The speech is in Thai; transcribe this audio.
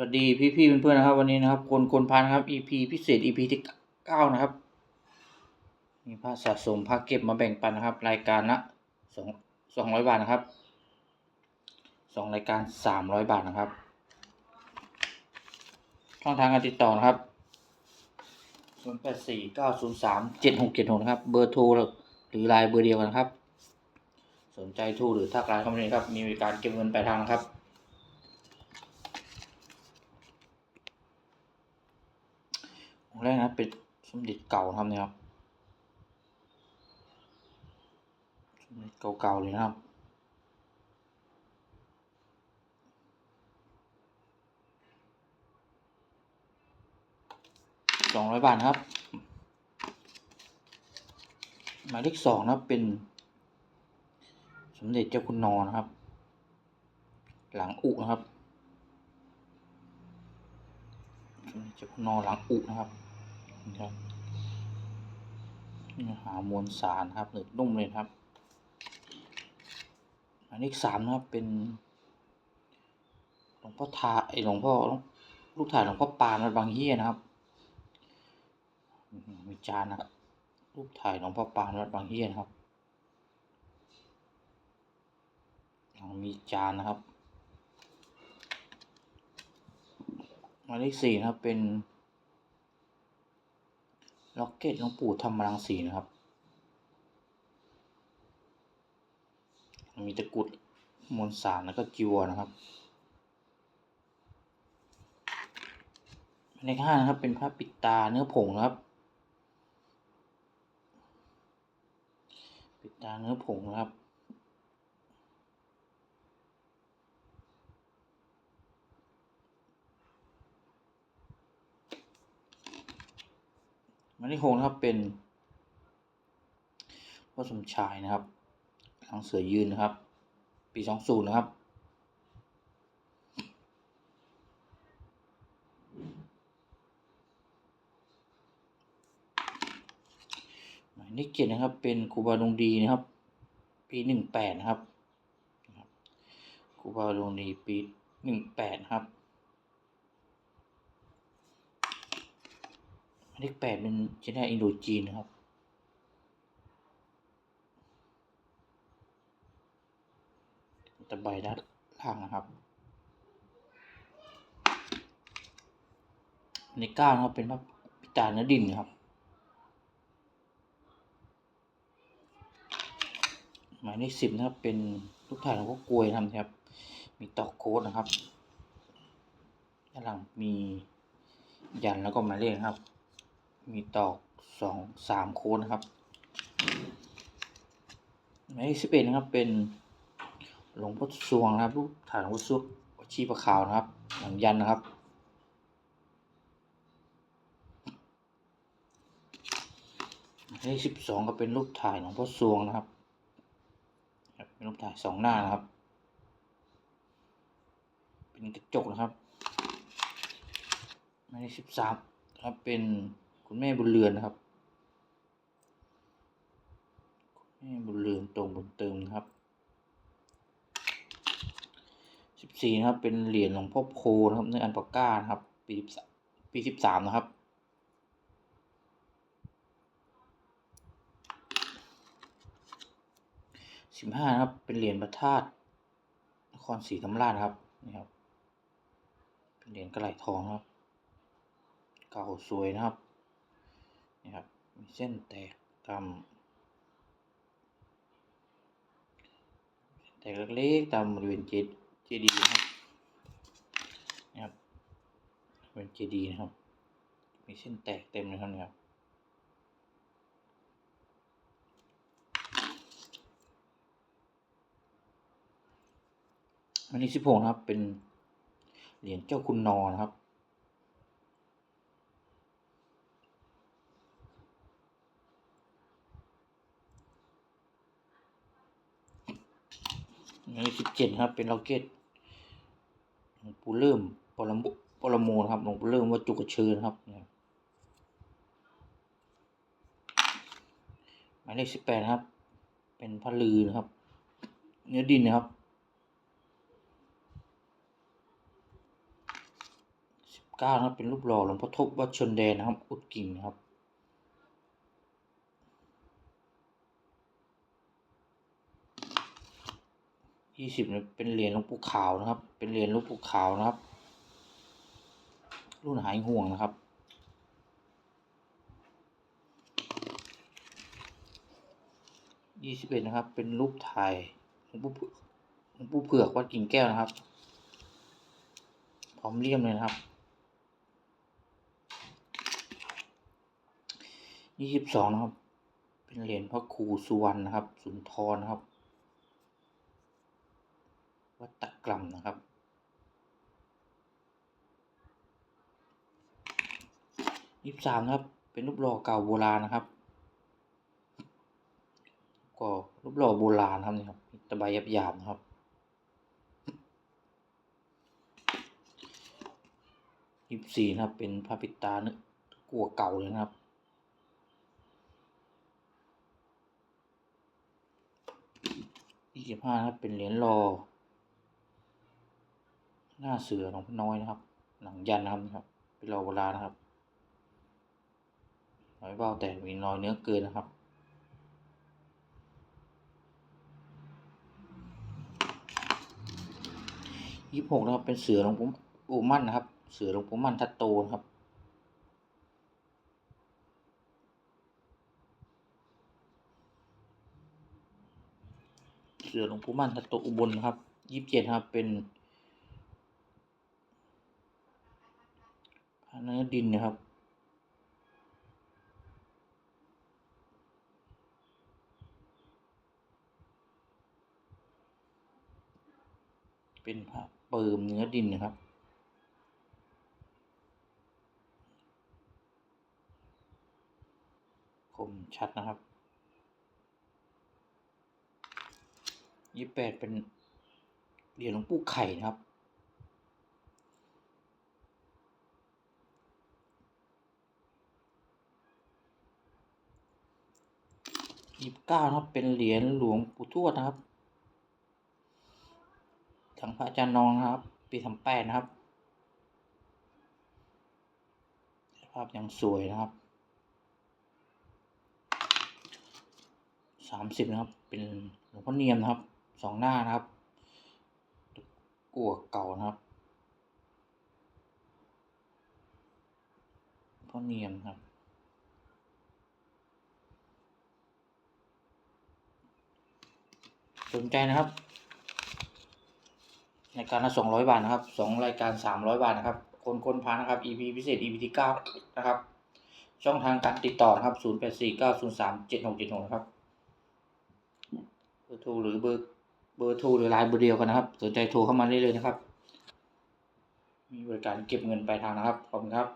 วัสดีพี่พี่ๆเพื่อนๆนะครับ วันนี้นะครับ คนคนพันครับ EP พิเศษ EP ที่เก้านะครับ มีผ้าสะสมผ้าเก็บมาแบ่งปันนะครับ รายการละสองสองร้อยบาทนะครับสองรายการสามร้อยบาทนะครับ ช่องทางการติดต่อนะครับศูนย์แปดสี่เก้าศูนย์สามเจ็ดหกเจ็ดหกนะครับ เบอร์โทรหรือไลน์เบอร์เดียวกันครับ สนใจทรหรือทักไลน์เข้ามาเลยครับ มีบริการเก็บเงินปลายทางนะครับ องค์ แรกนะเป็นสมเด็จเก่านะครับเนี่ยครับ สมเด็จเก่าๆเลยนะครับสองร้อยบาทครับ หมายเลขสองนะครับเป็น สมเด็จเจ้าคุณนอนะครับ หลังอุนะครับ สมเด็จเจ้าคุณนอหลังอุนะครับ ครับเนื้อหามวลสารครับหนึบนุ่มเลยครับหมายเลขสามนะครับเป็นหลวงพ่อทาไอหลวงพ่อลูกถ่ายหลวงพ่อปานวัดบางเฮียนะครับมีจานนะครับรูปถ่ายหลวงพ่อปานวัดบางเฮียนะครับมีจานนะครับหมายเลขสี่นะครับเป็น ล็อกเก็ตหลวงปู่ธรรมรังสีนะครับ มีตะกุดมวลสารแล้วก็จีวรนะครับในข้านะครับเป็นผ้าปิดตาเนื้อผงนะครับ ปิดตาเนื้อผงนะครับ หมายเลขหกนะครับเป็นพ่อสมชายนะครับหลังเสือยืนนะครับ ปีสองศูนย์นะครับหมายเลขเจ็ดนะครับ เป็นครูบาดวงดีนะครับ ปีหนึ่งแปดนะครับนะครับครูบาดวงดีปีหนึ่งแปดครับหมาย เลขแปดเป็นเจเนอินโดจีนนะครับตะไบด้านล่างนะครับในเก้านะครับเป็นพระพิตาเนื้อดินนะครับ หมายเลขสิบนะครับเป็นลูกถ่ายหลวงพ่อกลวยนะครับ มีตอกโค้ดนะครับด้านหลังมียันแล้วก็หมายเลขนะครับ มีตอกสองสามโค้ดนะครับหมายเลขสิบเอ็ดนะครับ เป็นหลวงพ่อสวงนะครับลูกถ่ายหลวงพ่อสวงชีประขาวนะครับหลังยันนะครับหมายเลขสิบสองก็เป็นรูปถ่ายหลวงพ่อสวงนะครับครับ เป็นรูปถ่ายสองหน้านะครับ เป็นกระจกนะครับหมายเลขสิบสามครับเป็น คุณแม่บุญเรือนนะครับ คุณแม่บุญเรือนตรงบุญเติมนะครับสิบสี่นะครับ เป็นเหรียญหลวงพ่อโพนะครับเนื้ออันปาก้านะครับ ปีปีสิบสามนะครับสิบห้านะครับ เป็นเหรียญพระธาตุนครศรีธรรมราชนะครับนี่ครับ เป็นเหรียญกระไหลทองครับ เก่าสวยนะครับ นี่ครับมีเส้นแตกตามแตกเล็กๆตามบริเวณเจเจดีย์นะครับนี่ครับเป็นเจดีย์นะครับ มีเส้นแตกเต็มเลยครับนี่ครับอันนี้สิบหกนะครับเป็นเหรียญเจ้าคุณนอนะครับ อันนี้สิบเจ็ดครับ เป็นล็อกเก็ตหลวงปู่เริ่มปรมุปรโมนะครับหลวงปู่เริ่มวัดจุกเชิญครับหมายเลขสิบแปดครับ เป็นพระลือนะครับ เนื้อดินนะครับสิบเก้าครับเป็นรูปหล่อหลวงพ่อทบวัดชนแดนนะครับ อุดกิ่งนะครับ ยี่สิบเนี่ยเป็นเหรียญหลวงปู่ขาวนะครับ เป็นเหรียญหลวงปู่ขาวนะครับ รุ่นหายห่วงนะครับ ยี่สิบเอ็ดนะครับ เป็นรูปถ่ายหลวงปู่หลวงปู่เผือกวัดกิ่งแก้วนะครับ พร้อมเลี่ยมเลยนะครับ ยี่สิบสองนะครับ เป็นเหรียญพระครูสุวรรณนะครับ สุนทรนะครับ วัตกรัมนะครับ ยี่สิบสามครับ เป็นรูปหล่อเก่าโบราณนะครับ ก็รูปหล่อโบราณนะครับนี่ครับตะไบหยาบๆนะครับยี่สิบสี่นะครับ เป็นพระปิตาเนื้อกัวเก่าเลยนะครับยี่สิบห้านะครับเป็นเหรียญรอ หน้าเสือหลวงพ่อน้อยนะครับ หนังยันนะครับครับ เป็นรอโบราณนะครับน้อยเบาแต่มีน้อยเนื้อเกินนะครับยี่สิบหกนะครับเป็นเสือหลวงปู่มั่นนะครับ เสือหลวงปู่มั่นทัตโตนะครับเสือหลวงปู่มั่นทัตโตอุบลนะครับยี่สิบเจ็ดครับเป็น เนื้อดินนะครับ เป็นพระเปิมเนื้อดินนะครับคมชัดนะครับยี่แปดเป็นเหรียญหลวงปู่ไข่นะครับ ยี่สิบเก้านะครับ เป็นเหรียญหลวงปู่ทวดนะครับทางพระอาจารย์นองนะครับ ปีสามแปดนะครับภาพยังสวยนะครับสามสิบนะครับ เป็นหลวงพ่อเนียมนะครับ สองหน้านะครับกัวเก่านะครับพ่อเนียมครับ สนใจนะครับ ในการละสองร้อยบาทนะครับสองรายการสามร้อยบาทนะครับ คนคนพานะครับ EP พิเศษ EP ที่เก้านะครับ ช่องทางการติดต่อนะครับศูนย์แปดสี่เก้าศูนย์สามเจ็ดหกเจ็ดหกนะครับเบอร์โทรหรือเบอร์เบอร์โทรหรือไลน์เบอร์เดียวกันนะครับ สนใจโทรเข้ามาได้เลยนะครับ มีบริการเก็บเงินปลายทางนะครับขอบคุณครับ